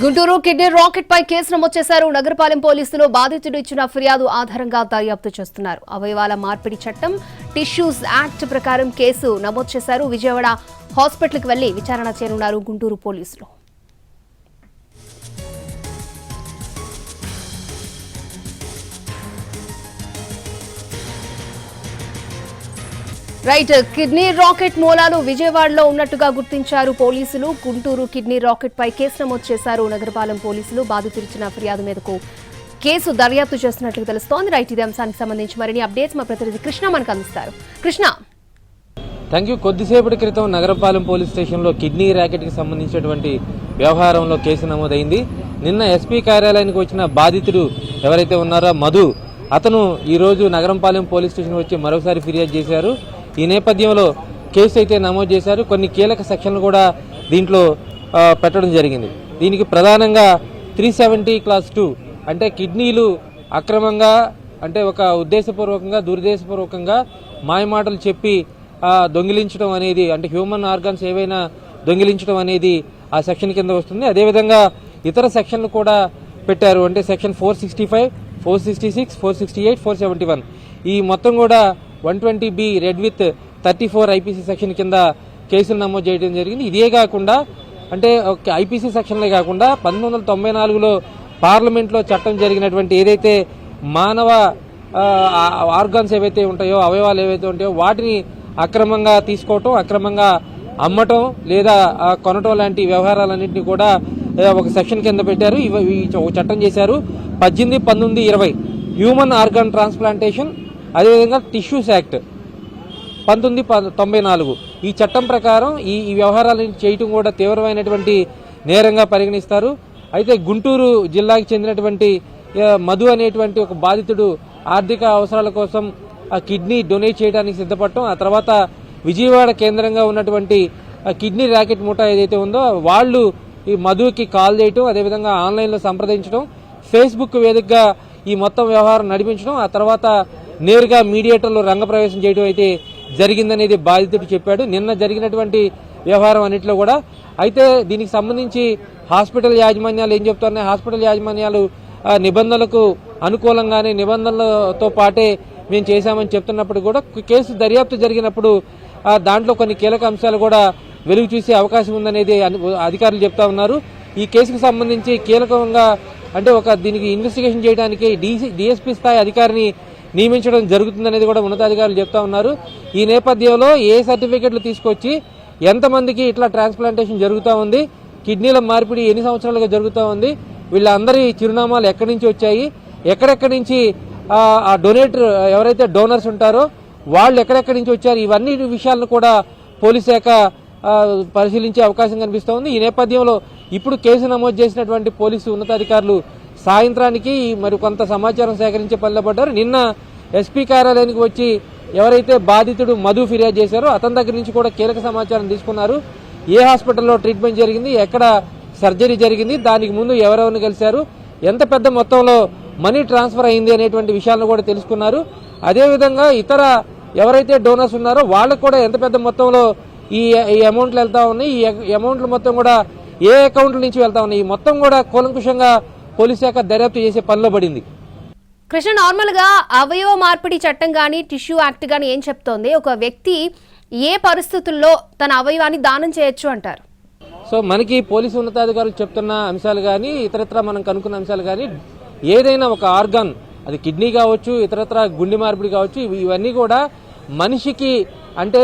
Guntur kidney racket పై case నమోదు చేశారు. నగరపాలెం పోలీసులు బాధితుడు ఇచ్చిన ఫిర్యాదు ఆధారంగా దర్యాప్తు చేస్తున్నారు. అవయవాల మార్పిడి చట్టం టిష్యూస్ యాక్ట్ ప్రకారం కేసు నమోదు చేశారు. విజయవాడ హాస్పిటల్కి వెళ్ళి విచారణ చేయనున్నారు గుంటూరు పోలీసులు. రైట్ కిడ్నీ రాకెట్ మూలాలు విజయవాడలో ఉన్నట్టుగా గుర్తించారు పోలీసులు. గుంటూరు కిడ్నీ రాకెట్ పై కేసు నమోదు చేశారు. నగరపాలెం పోలీసులు బాధితుడిచ్చిన ఫిర్యాదు మేరకు కేసు దర్యాప్తు చేస్తున్నట్లు తెలుస్తోంది. రైట్ ఇదే అంశానికి సంబంధించి మరిన్ని అప్డేట్స్ మా ప్రతినిధి కృష్ణ మనకు అందిస్తారు. కృష్ణ. థ్యాంక్ యూ కొద్దిసేపటి క్రితం నగరపాలెం పోలీస్ స్టేషన్లో కిడ్నీ ర్యాకెట్కి సంబంధించినటువంటి వ్యవహారంలో కేసు నమోదైంది. నిన్న ఎస్పీ కార్యాలయానికి వచ్చిన బాధితుడు ఎవరైతే ఉన్నారో మధు అతను ఈరోజు నగరంపాలెం పోలీస్ స్టేషన్ వచ్చి మరోసారి ఫిర్యాదు చేశారు. ఈ నేపథ్యంలో కేసు అయితే నమోదు చేశారు. కొన్ని కీలక సెక్షన్లు కూడా దీంట్లో పెట్టడం జరిగింది. దీనికి ప్రధానంగా త్రీ సెవెంటీ క్లాస్ టూ అంటే కిడ్నీలు అక్రమంగా అంటే ఒక ఉద్దేశపూర్వకంగా దురుద్దేశపూర్వకంగా మాయమాటలు చెప్పి దొంగిలించడం అనేది అంటే హ్యూమన్ ఆర్గాన్స్ ఏవైనా దొంగిలించడం అనేది ఆ సెక్షన్ కింద వస్తుంది. అదేవిధంగా ఇతర సెక్షన్లు కూడా పెట్టారు. అంటే section four sixty five four sixty six four sixty eight four seventy one. ఈ మొత్తం కూడా one twenty B read with thirty four IPC section కింద కేసులు నమోదు చేయడం జరిగింది. ఇదే కాకుండా అంటే ఒక ఐపీసీ సెక్షన్లే కాకుండా పంతొమ్మిది వందల తొంభై నాలుగులో పార్లమెంట్లో చట్టం జరిగినటువంటి ఏదైతే మానవ ఆర్గాన్స్ ఏవైతే ఉంటాయో అవయవాలు ఏవైతే ఉంటాయో వాటిని అక్రమంగా తీసుకోవటం అక్రమంగా అమ్మటం లేదా కొనటం లాంటి వ్యవహారాలన్నింటినీ కూడా ఒక సెక్షన్ కింద పెట్టారు. ఇవి ఒక చట్టం చేశారు. పద్దెనిమిది పంతొమ్మిది ఇరవై హ్యూమన్ ఆర్గాన్ ట్రాన్స్ప్లాంటేషన్ అదేవిధంగా టిష్యూస్ యాక్ట్ పంతొమ్మిది ప- తొంభై నాలుగు. ఈ చట్టం ప్రకారం ఈ ఈ వ్యవహారాలను చేయటం కూడా తీవ్రమైనటువంటి నేరంగా పరిగణిస్తారు. అయితే గుంటూరు జిల్లాకి చెందినటువంటి మధు అనేటువంటి ఒక బాధితుడు ఆర్థిక అవసరాల కోసం ఆ కిడ్నీ డొనేట్ చేయడానికి సిద్ధపడటం ఆ తర్వాత విజయవాడ కేంద్రంగా ఉన్నటువంటి కిడ్నీ ర్యాకెట్ ముఠా ఏదైతే ఉందో వాళ్ళు ఈ మధుకి కాల్ చేయటం అదేవిధంగా ఆన్లైన్లో సంప్రదించడం ఫేస్బుక్ వేదికగా ఈ మొత్తం వ్యవహారం నడిపించడం ఆ తర్వాత నేరుగా మీడియేటర్లో రంగప్రవేశం చేయడం అయితే జరిగిందనేది బాధితుడు చెప్పాడు. నిన్న జరిగినటువంటి వ్యవహారం అన్నింటిలో కూడా. అయితే దీనికి సంబంధించి హాస్పిటల్ యాజమాన్యాలు ఏం చెప్తున్నాయి హాస్పిటల్ యాజమాన్యాలు నిబంధనలకు అనుకూలంగానే నిబంధనలతో పాటే మేము చేశామని చెప్తున్నప్పుడు కూడా కేసు దర్యాప్తు జరిగినప్పుడు దాంట్లో కొన్ని కీలక అంశాలు కూడా వెలుగు చూసే అవకాశం ఉందనేది అధికారులు చెప్తా ఉన్నారు. ఈ కేసుకు సంబంధించి కీలకంగా అంటే ఒక దీనికి ఇన్వెస్టిగేషన్ చేయడానికి డీసీ డిఎస్పీ స్థాయి అధికారిని నియమించడం జరుగుతుందనేది కూడా ఉన్నతాధికారులు చెప్తా ఉన్నారు. ఈ నేపథ్యంలో ఏ సర్టిఫికెట్లు తీసుకొచ్చి ఎంతమందికి ఇట్లా ట్రాన్స్ప్లాంటేషన్ జరుగుతూ ఉంది కిడ్నీల మార్పిడి ఎన్ని సంవత్సరాలుగా జరుగుతూ ఉంది వీళ్ళందరి చిరునామాలు ఎక్కడి నుంచి వచ్చాయి ఎక్కడెక్కడి నుంచి ఆ, డొనేటర్ ఎవరైతే డోనర్స్ ఉంటారో వాళ్ళు ఎక్కడెక్కడి నుంచి వచ్చారు ఇవన్నీ విషయాలను కూడా పోలీస్ శాఖ పరిశీలించే అవకాశం కనిపిస్తోంది ఈ నేపథ్యంలో ఇప్పుడు కేసు నమోదు చేసినటువంటి పోలీసు ఉన్నతాధికారులు సాయంత్రానికి మరి కొంత సమాచారం సేకరించే పనిలో పడ్డారు. నిన్న ఎస్పీ కార్యాలయానికి వచ్చి ఎవరైతే బాధితుడు మధు ఫిర్యాదు చేశారో అతని దగ్గర నుంచి కూడా కీలక సమాచారం తీసుకున్నారు. ఏ హాస్పిటల్లో ట్రీట్మెంట్ జరిగింది ఎక్కడ సర్జరీ జరిగింది దానికి ముందు ఎవరెవరిని కలిశారు ఎంత పెద్ద మొత్తంలో మనీ ట్రాన్స్ఫర్ అయింది అనేటువంటి విషయాలను కూడా తెలుసుకున్నారు. అదేవిధంగా ఇతర ఎవరైతే డోనర్స్ ఉన్నారో వాళ్ళకు కూడా ఎంత పెద్ద మొత్తంలో ఈ ఈ అమౌంట్లు వెళ్తా ఉన్నాయి. ఈ అమౌంట్లు మొత్తం కూడా ఏ అకౌంట్ల నుంచి వెళ్తా ఉన్నాయి. ఈ మొత్తం కూడా కూలంకుషంగా పోలీస్ శాఖ దర్యాప్తు చేసే పనిలో పడింది. కృష్ణ నార్మల్గా అవయవ మార్పిడి చట్టం గానీ టిష్యూ యాక్ట్ గానీ ఏం చెప్తోంది? ఒక వ్యక్తి ఏ పరిస్థితుల్లో తన అవయవాన్ని దానం చేయొచ్చు అంటారు? సో మనకి పోలీసు ఉన్నతాధికారులు చెప్తున్న అంశాలు కానీ ఇతరత్ర మనం కనుక్కున్న అంశాలు కానీ ఏదైనా ఒక ఆర్గాన్ అది కిడ్నీ కావచ్చు ఇతరత్ర గుండె మార్పిడి కావచ్చు ఇవి- ఇవన్నీ కూడా మనిషికి అంటే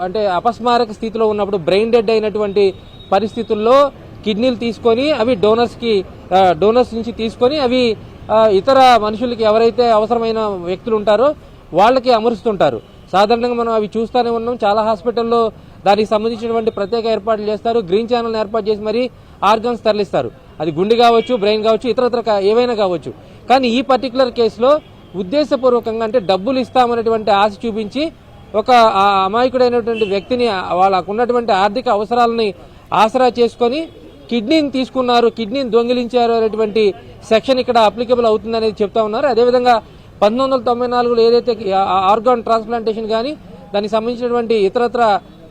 అంటే అపస్మారక స్థితిలో ఉన్నప్పుడు బ్రెయిన్ డెడ్ అయినటువంటి పరిస్థితుల్లో కిడ్నీలు తీసుకొని అవి డోనర్స్కి డోనర్స్ నుంచి తీసుకొని అవి ఇతర మనుషులకి ఎవరైతే అవసరమైన వ్యక్తులు ఉంటారో వాళ్ళకి అమరుస్తుంటారు. సాధారణంగా మనం అవి చూస్తూనే ఉన్నాం. చాలా హాస్పిటల్లో దానికి సంబంధించినటువంటి ప్రత్యేక ఏర్పాట్లు చేస్తారు. గ్రీన్ ఛానల్ ఏర్పాటు చేసి మరీ ఆర్గన్స్ తరలిస్తారు. అది గుండె కావచ్చు బ్రెయిన్ కావచ్చు ఇతరత్ర ఏవైనా కావచ్చు. కానీ ఈ పర్టికులర్ కేసులో ఉద్దేశపూర్వకంగా అంటే డబ్బులు ఇస్తామనేటువంటి ఆశ చూపించి ఒక ఆ అమాయకుడైనటువంటి వ్యక్తిని వాళ్ళకు ఉన్నటువంటి ఆర్థిక అవసరాలని ఆసరా చేసుకొని కిడ్నీని తీసుకున్నారు కిడ్నీని దొంగిలించారు అనేటువంటి సెక్షన్ ఇక్కడ అప్లికబుల్ అవుతుందనేది చెప్తా ఉన్నారు. అదేవిధంగా పంతొమ్మిది వందల తొంభై నాలుగులో ఏదైతే ఆర్గాన్ ట్రాన్స్ప్లాంటేషన్ కానీ దానికి సంబంధించినటువంటి ఇతరత్ర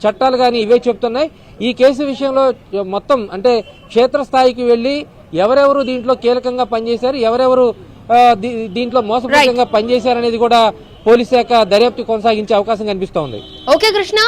చట్టాలు కానీ ఇవే చెప్తున్నాయి. ఈ కేసు విషయంలో మొత్తం అంటే క్షేత్రస్థాయికి వెళ్ళి ఎవరెవరు దీంట్లో కీలకంగా పనిచేశారు ఎవరెవరు దీంట్లో మోసపూరితంగా పనిచేశారనేది కూడా పోలీస్ శాఖ దర్యాప్తు కొనసాగించే అవకాశం కనిపిస్తోంది. ఓకే కృష్ణ